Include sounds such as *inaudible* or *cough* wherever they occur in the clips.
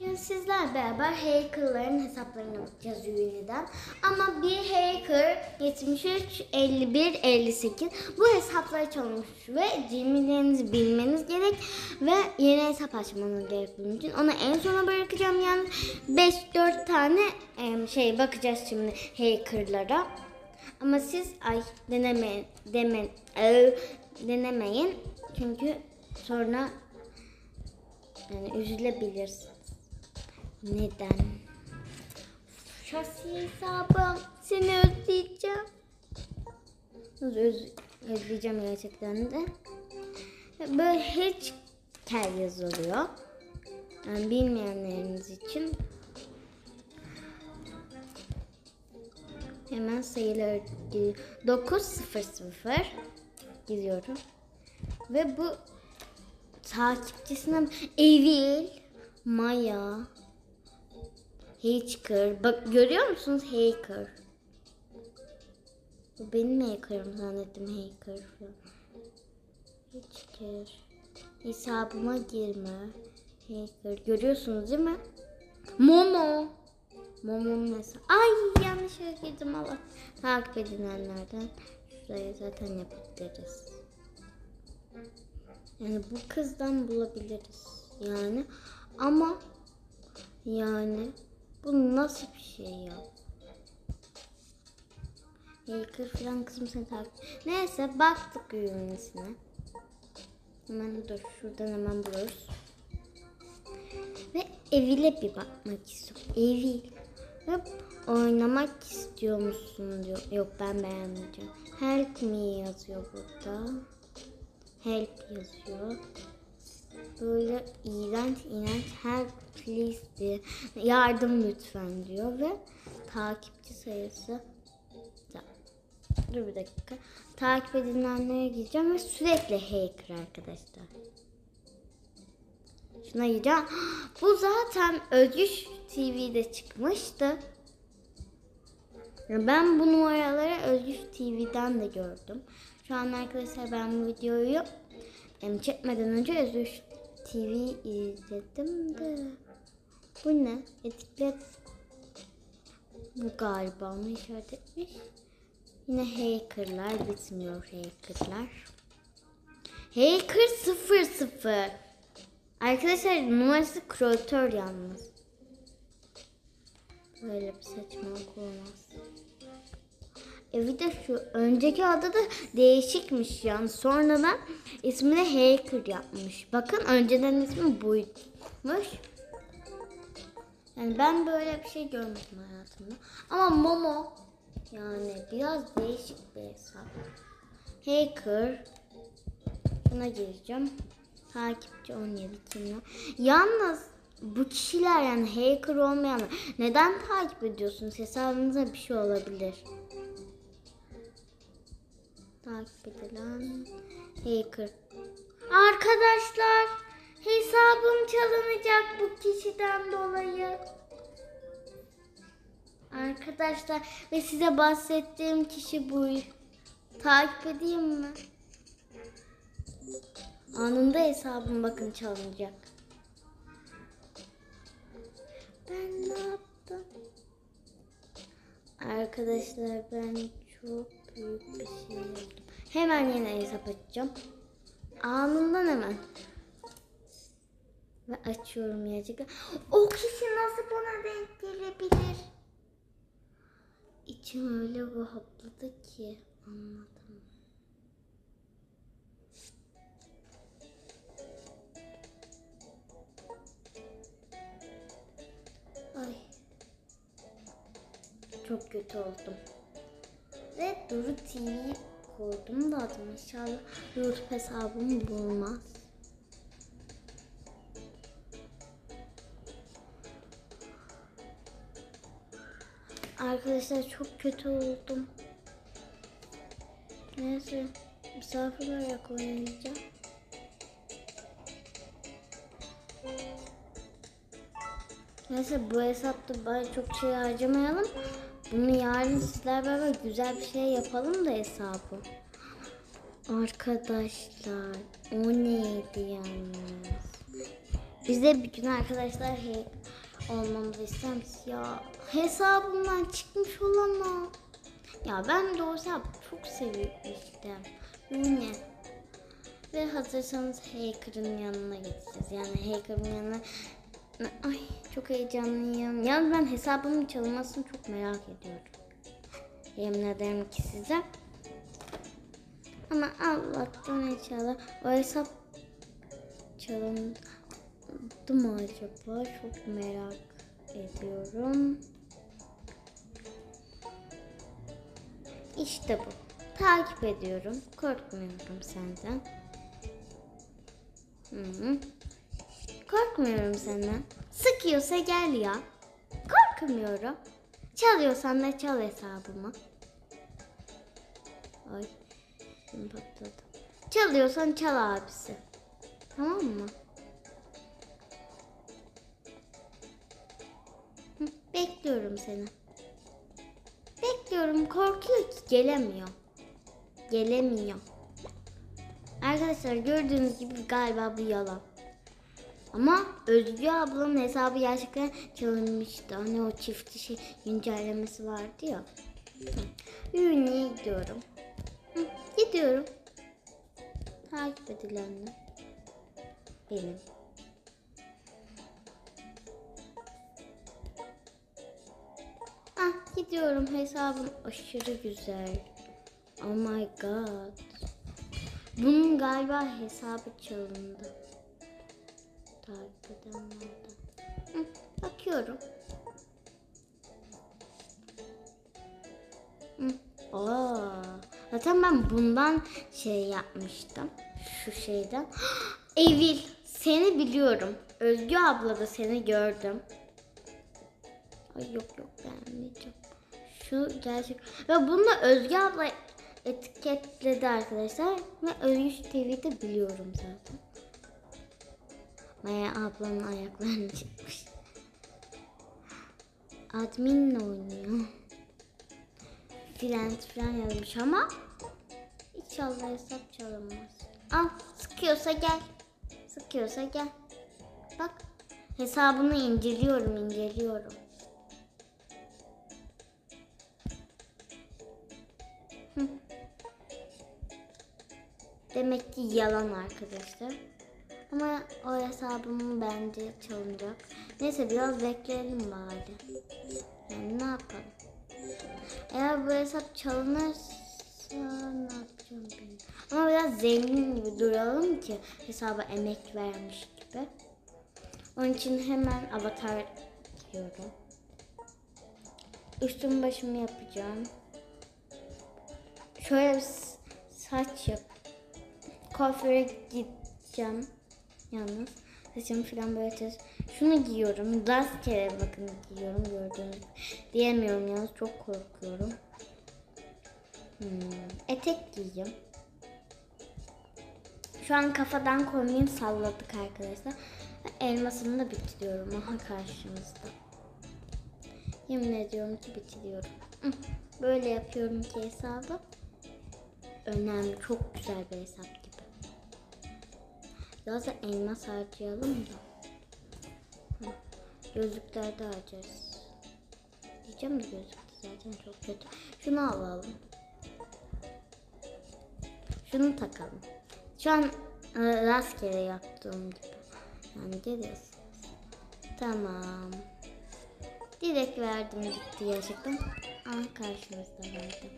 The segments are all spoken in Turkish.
Bugün sizler beraber hackerların hesaplarına bakacağız yeniden. Ama bir hacker 73, 51, 58 bu hesapları çalmış ve cimrilerinizi bilmeniz gerek ve yeni hesap açmanız gerek bunun için. Onu en sona bırakacağım yani 5-4 tane şey bakacağız şimdi hackerlara. Ama siz ay denemeyin, demen, denemeyin çünkü sonra yani üzülebilirsiniz. Neden? Şasi hesabım. Seni özleyeceğim. Öz, özleyeceğim gerçekten de. Böyle hiç kel yazılıyor. Yani bilmeyenleriniz için. Hemen sayıları 900 gidiyorum. Ve bu takipçisine Evil, Maya, Hacker. Bak görüyor musunuz Hacker? Bu benim hacker'ım zannettim hacker falan. Hacker. Hesabıma girme. Hacker. Görüyorsunuz değil mi? Momo. Momo'nun hesabı. Ay yanlış girdim Allah. Takip edilenlerden şuraya zaten yapabiliriz. Yani bu kızdan bulabiliriz. Yani ama yani bu nasıl bir şey ya? Hacker falan kızım seni takip. Neyse baktık ürünüsüne. Hemen dur şuradan hemen buluruz. Ve Evil'e bir bakmak istiyorum. Evil. Ve oynamak istiyor musun diyor. Yok ben beğenmeyeceğim. Help me yazıyor burada. Help yazıyor. Böyle iğrenç iğrenç help please diye yardım lütfen diyor ve takipçi sayısı Dur bir dakika. Takip edilenlere gireceğim ve sürekli hacker arkadaşlar. Şuna gireceğim. *gasps* Bu zaten Özgüç TV'de çıkmıştı. Ben bu numaraları Özgüç TV'den de gördüm. Şu an arkadaşlar ben bu videoyu çekmeden önce Özgüç TV izledim de. Bu ne? Etiket. Bu galiba onu işaret etmiş. Yine hackerlar bitmiyor hackerlar. Hacker 00. Arkadaşlar numarası kreatör yalnız. Böyle bir saçmalık olmaz. E bir de şu önceki adı da değişikmiş yani. Sonradan ismini Hacker yapmış. Bakın önceden ismi buymuş. Yani ben böyle bir şey görmedim hayatımda. Ama Momo yani biraz değişik bir hesap. Hacker. Buna gireceğim. Takipçi 17 kimler. Yalnız bu kişiler yani hacker olmayanlar neden takip ediyorsunuz? Hesabınıza bir şey olabilir. Takip edilen hacker. Arkadaşlar hesabım çalınacak bu kişiden dolayı. Arkadaşlar ve size bahsettiğim kişi bu. Takip edeyim mi? Anında hesabım bakın çalınacak. Ben ne yaptım? Arkadaşlar ben çok Hemen yine hesap açacağım. Anından hemen. Ve açıyorum gerçekten. O kişi nasıl bana denk gelebilir? İçim öyle rahatladı ki anladım. Ay. Çok kötü oldum. Ve Duru TV koydum da adım inşallah YouTube hesabımı bulmaz. Arkadaşlar çok kötü oldum. Neyse misafir olarak oynayacağım. Neyse bu hesapta bari çok şey harcamayalım. Bunu yarın sizler beraber güzel bir şey yapalım da hesabı. Arkadaşlar o neydi yalnız? Bize bir gün arkadaşlar hack olmamızı ister misin? Ya hesabımdan çıkmış olamam. Ya ben doğrusu çok seviyorum. Bu ne? Ve hazırsanız hacker'ın yanına gideceğiz. Yani hacker'ın yanına... Ay çok heyecanlıyım. Yalnız ben hesabımın çalınmasını çok merak ediyorum. Yemin ederim ki size. Ama Allah'tan inşallah o hesap çalındı mı acaba? Çok merak ediyorum. İşte bu. Takip ediyorum. Korkmuyorum senden. Hı -hı. Korkmuyorum senden. Sıkıyorsa gel ya. Korkmuyorum. Çalıyorsan da çal hesabımı. Ay. Patladı. Çalıyorsan çal abisi. Tamam mı? Bekliyorum seni. Bekliyorum. Korkuyor ki gelemiyor. Gelemiyor. Arkadaşlar gördüğünüz gibi galiba bu yalan. Ama Özgü ablanın hesabı gerçekten çalınmıştı. Hani o çift şey güncellemesi vardı ya. Ürünüye gidiyorum. Hı, gidiyorum. Takip edilenler. Benim. Ah gidiyorum hesabım aşırı güzel. Oh my god. Bunun galiba hesabı çalındı. Takip edenlerden. Hı, bakıyorum. Hı. Zaten ben bundan şey yapmıştım. Şu şeyden. *gasps* Evil seni biliyorum. Özgü abla da seni gördüm. Ay yok yok beğenmeyeceğim. Şu gerçek. Ve bununla Özgü abla etiketledi arkadaşlar. Ve Özgü TV'yi de biliyorum zaten. Maya ablanın ayaklarını çıkmış. Adminle oynuyor. Friend falan yazmış ama inşallah hesap çalınmaz. Al sıkıyorsa gel. Sıkıyorsa gel. Bak hesabını inceliyorum inceliyorum. Demek ki yalan arkadaşlar. Ama o hesabım bence çalınacak. Neyse biraz bekleyelim bari. Yani ne yapalım? Eğer bu hesap çalınırsa ne yapacağım bilmiyorum. Ama biraz zengin gibi duralım ki hesaba emek vermiş gibi. Onun için hemen avatar diyorum. Üstüm başımı yapacağım. Şöyle saç yap. Kuaföre gideceğim. Yalnız saçım falan böyle tez. Şunu giyiyorum. Rastgele bakın giyiyorum gördüğünüz. Diyemiyorum yalnız çok korkuyorum. Hmm, etek giyeceğim. Şu an kafadan kombin salladık arkadaşlar. Elmasını da bitiriyorum. Aha karşımızda. Yemin ediyorum ki bitiriyorum. Böyle yapıyorum ki hesabı. Önemli. Çok güzel bir hesap. Biraz da elmas harcayalım da. Hı. Gözlüklerde harcarız. Diyeceğim de gözlükte zaten çok kötü. Şunu alalım. Şunu takalım. Şu an e, rastgele yaptığım gibi. Yani görüyorsunuz. Tamam. Direkt verdim gitti gerçekten. Ah karşınızda verdim.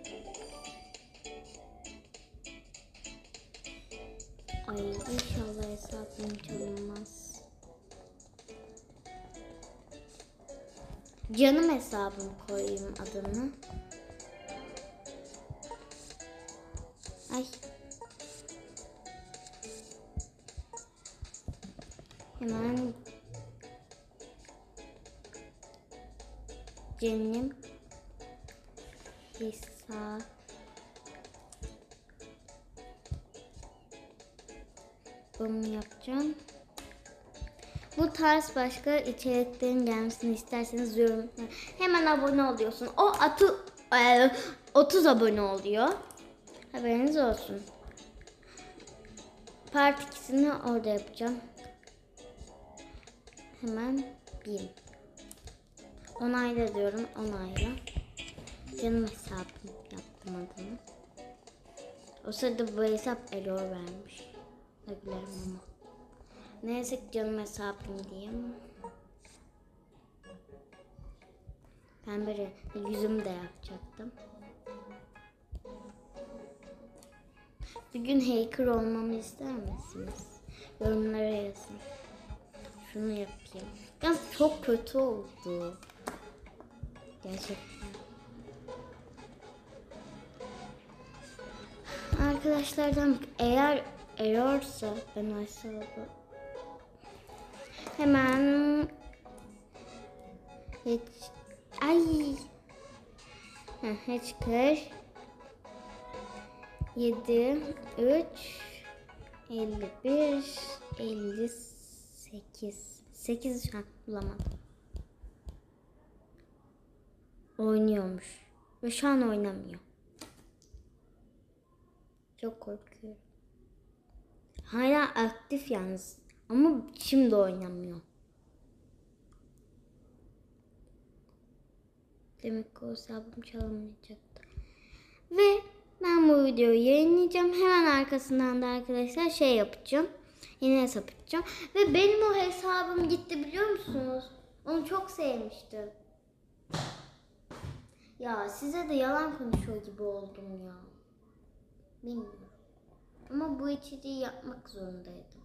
Ay inşallah hesabım çalınmaz. Canım hesabım koyayım adını. Ay. Hemen Cennim Bu tarz başka içeriklerin gelmesini isterseniz yorum hemen abone oluyorsun. O atı e, 30 abone oluyor. Haberiniz olsun. Part 2'sini orada yapacağım. hemen bin. Onayla diyorum onayla. Canım hesabım yaptım adını. O sırada bu hesap error vermiş. Ne gülerim ama. Neyse canım hesabım diyeyim. Ben böyle yüzümü de yapacaktım. Bir gün hacker olmamı ister misiniz? Yorumlara yazın. Şunu yapayım. Ya çok kötü oldu. Gerçekten. Arkadaşlardan eğer errorsa ben o hesabı hemen hiç ay hiç kır 7 3 51 58 8 şu an bulamadım. Oynuyormuş. Ve şu an oynamıyor. Çok korkuyorum. Hala aktif yalnız. Ama şimdi oynamıyor. Demek ki o hesabım çalınmayacaktı. Ve ben bu videoyu yayınlayacağım. Hemen arkasından da arkadaşlar şey yapacağım. Yeni hesap açacağım. Ve benim o hesabım gitti biliyor musunuz? Onu çok sevmiştim. Ya size de yalan konuşuyor gibi oldum ya. Bilmiyorum. Ama bu içeriği yapmak zorundaydım.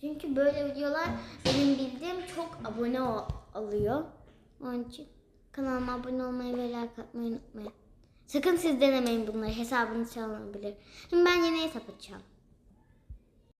Çünkü böyle videolar benim bildiğim çok abone alıyor. Onun için kanalıma abone olmayı ve like atmayı unutmayın. Sakın siz denemeyin bunları. Hesabınız çalınabilir. Şimdi ben yeni hesap açacağım.